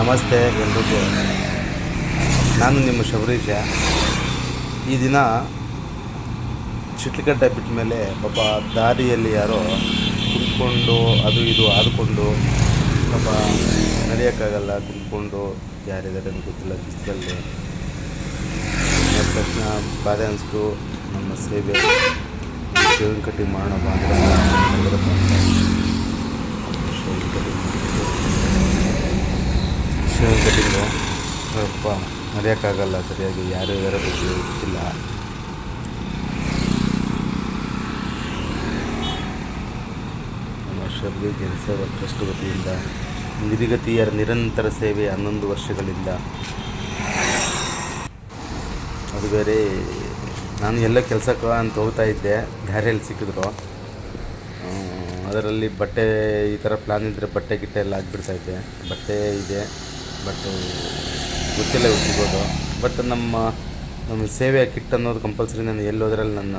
ನಮಸ್ತೆ ಎಲ್ರಿಗೂ ನಾನು ನಿಮ್ಮ ಶಬರೀಶ. ಈ ದಿನ ಚಿಟ್ಲಕಟ್ಟೆ ಬಿಟ್ಟ ಮೇಲೆ ಪಾಪ ದಾರಿಯಲ್ಲಿ ಯಾರೋ ಕುಂತ್ಕೊಂಡು ಅದು ಇದು ಆಡಿಕೊಂಡು ಪಾಪ ನಡೆಯೋಕ್ಕಾಗಲ್ಲ, ಕುಂತ್ಕೊಂಡು ಯಾರಿದ್ದಾರೆ ಅಂತ ಗೊತ್ತಿಲ್ಲ, ಬಿಸಿಲಲ್ಲಿ. ತಕ್ಷಣ ಬಾಧೆ ಅನಿಸ್ತು. ನಮ್ಮ ಸೇವೆ. ಶೇವಿಂಗ್ ಕಟ್ಟಿಂಗ್ ಮಾಡೋಣ ಬಾ ಅಂದ್ರೆ ಶೇವಿಂಗ್ ಕಟ್ಟಿಂಗ್ ಕಟ್ಟಿಂಗು ಸ್ವಲ್ಪ ಮರೆಯೋಕ್ಕಾಗಲ್ಲ, ಸರಿಯಾಗಿ ಯಾರು ಯಾರ ಗೊತ್ತಿಲ್ಲ ನಮ್ಮ ಜನಸೇವಾ ಟ್ರಸ್ಟ್ ವತಿಯಿಂದ ನಿರಂತರ ಸೇವೆ ಹನ್ನೊಂದು ವರ್ಷಗಳಿಂದ. ಅದು ಬೇರೆ, ನಾನು ಎಲ್ಲ ಕೆಲಸಕ್ಕೆ ಅಂತ ಹೋಗ್ತಾ ಇದ್ದೆ ದಾರಿಯಲ್ಲಿ ಸಿಕ್ಕಿದ್ರು. ಅದರಲ್ಲಿ ಬಟ್ಟೆ, ಈ ಥರ ಪ್ಲಾನ್ ಇದ್ದರೆ ಬಟ್ಟೆ, ಗಿಟ್ಟೆ ಎಲ್ಲ ಆಗಿಬಿಡ್ತಾ ಇದ್ದೆ. ಬಟ್ಟೆ ಇದೆ. ಬಟ್ ಗೊತ್ತಿಲ್ಲ ಇವ್ರು ಸಿಗೋದು. ಬಟ್ ನಮ್ಮ ನಮ್ಮ ಸೇವೆಯ ಕಿಟ್ ಅನ್ನೋದು ಕಂಪಲ್ಸರಿ ನಾನು ಎಲ್ಲೋದ್ರಲ್ಲಿ ನನ್ನ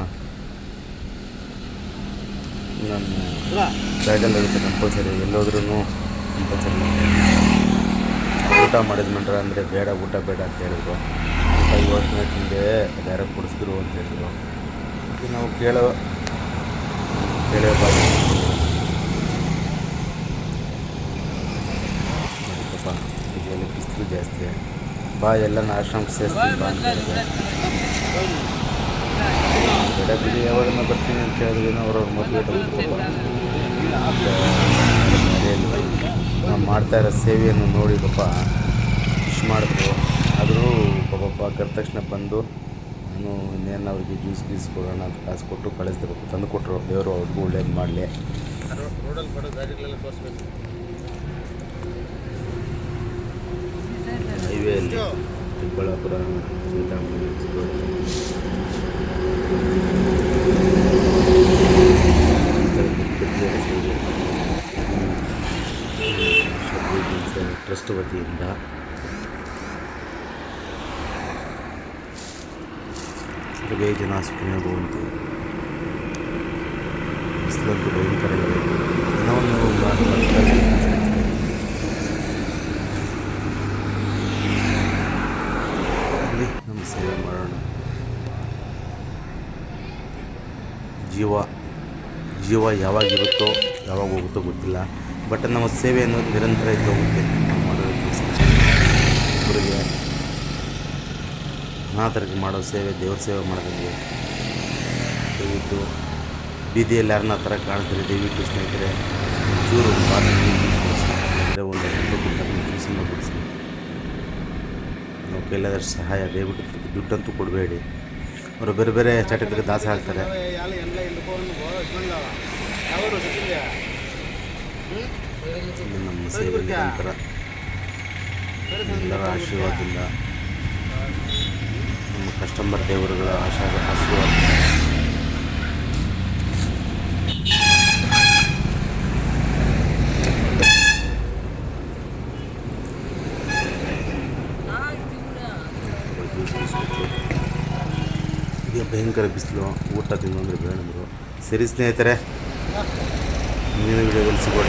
ನನ್ನ ಬ್ಯಾಗಲ್ಲಿ ಇರುತ್ತೆ ಕಂಪಲ್ಸರಿ ಎಲ್ಲೋದ್ರೂ ಕಂಪಲ್ಸರಿ ಊಟ ಮಾಡಿದ್ಮಂಡ್ರೆ ಅಂದರೆ ಬೇಡ ಊಟ ಬೇಡ ಅಂತ ಹೇಳಿದ್ರು. ಊಟ ಯೋಚನೆ ತಿಂದೆ ಬೇರೆ ಕೊಡಿಸಿದ್ರು ಅಂತ ಹೇಳಿದ್ರು. ನಾವು ಕೇಳೋ ಕೇಳೋಬಾರ್ದು ನೋಡಿ ಪಾಪ ಬಿಸಿಲು ಜಾಸ್ತಿ. ಬಾ, ಎಲ್ಲ ಆಶ್ರಮಕ್ಕೆ ಸೇರಿಸ್ತೀನಿ, ಬಾ ಅಂತ ಬರ್ತೀನಿ ಅಂತ ಹೇಳಿದ್ರೆ ಅವ್ರವ್ರ ಮದುವೆ ನಾವು ಮಾಡ್ತಾ ಇರೋ ಸೇವೆಯನ್ನು ನೋಡಿ ಪಾಪ ಖುಷಿ ಮಾಡಿದ್ರು. ಆದರೂ ಪಾಪ ಕರೆದ ತಕ್ಷಣ ಬಂದು ನಾನು ಇನ್ನೇನು ಅವ್ರಿಗೆ ಜ್ಯೂಸ್ ಗೀಸ್ ಕೊಡೋಣ ಅಂತ ಕಾಸು ಕೊಟ್ಟು ಕಳಿಸ್ದೆ ತಂದು ಕೊಟ್ಟರು ದೇವರು ಅವ್ರಿಗೂ ಒಳ್ಳೇದು ಮಾಡಲಿ. ಚಿಕ್ಕಬಳ್ಳಾಪುರ ಚಿಂತಾಮಣಿ ಟ್ರಸ್ಟ್ ವತಿಯಿಂದ ಸರ್ವೇ ಜನ ಸುಖಿನೋ ಭವಂತು ಬಿಸಿಲಂತೂ ಭಯಂಕರ ದಿನವನ್ನು ಮಾಡ್ತಾ ಇದ್ದೀನಿ. ಸೇವೆ ಮಾಡೋಣ ಜೀವ ಜೀವ ಯಾವಾಗಿರುತ್ತೋ ಯಾವಾಗ ಹೋಗುತ್ತೋ ಗೊತ್ತಿಲ್ಲ. ಬಟ್ ನಮ್ಮ ಸೇವೆ ಅನ್ನೋದು ನಿರಂತರ ಇದ್ದು ಹೋಗುತ್ತೆ ನಾವು ಮಾಡೋ ಅನಾಥರಿಗೆ ಮಾಡೋ ಸೇವೆ, ದೇವ್ರ ಸೇವೆ ಮಾಡೋದಂಗೆ ದಯವಿಟ್ಟು ಬೀದಿಯಲ್ಲಿ ಯಾರನ್ನ ಆ ಥರ ಕಾಣಿಸ್ತಾರೆ, ದಯವಿಟ್ಟು ಸ್ನೇಹಿತರೆ. ಒಂಚೂರು ಕೈಲಾದಷ್ಟು ಸಹಾಯ ದಯವಿಟ್ಟು ದುಡ್ಡಂತೂ ಕೊಡಬೇಡಿ. ಅವರು ಬೇರೆ ಬೇರೆ ಚಟಕ್ಕೆ ದಾಸ ಆಗ್ತಾರೆ. ನಮ್ಮ ಸೇವೆ ನಿರಂತರ. ಎಲ್ಲರ ಆಶೀರ್ವಾದದಿಂದ ನಮ್ಮ ಕಸ್ಟಮರ್ ದೇವರುಗಳ ಆಶಾ ಆಶೀರ್ವಾದ ಭಯಂಕರ ಬಿಸಿಲು ಊಟ ತಿನ್ನೋಂದ್ರೆ ಬೇಡಂದರು ಸರಿ ಸ್ನೇಹಿತರೆ ಮುಂದಿನ ವಿಡಿಯೋದಲ್ಲಿ ಸಿಗೋಣ.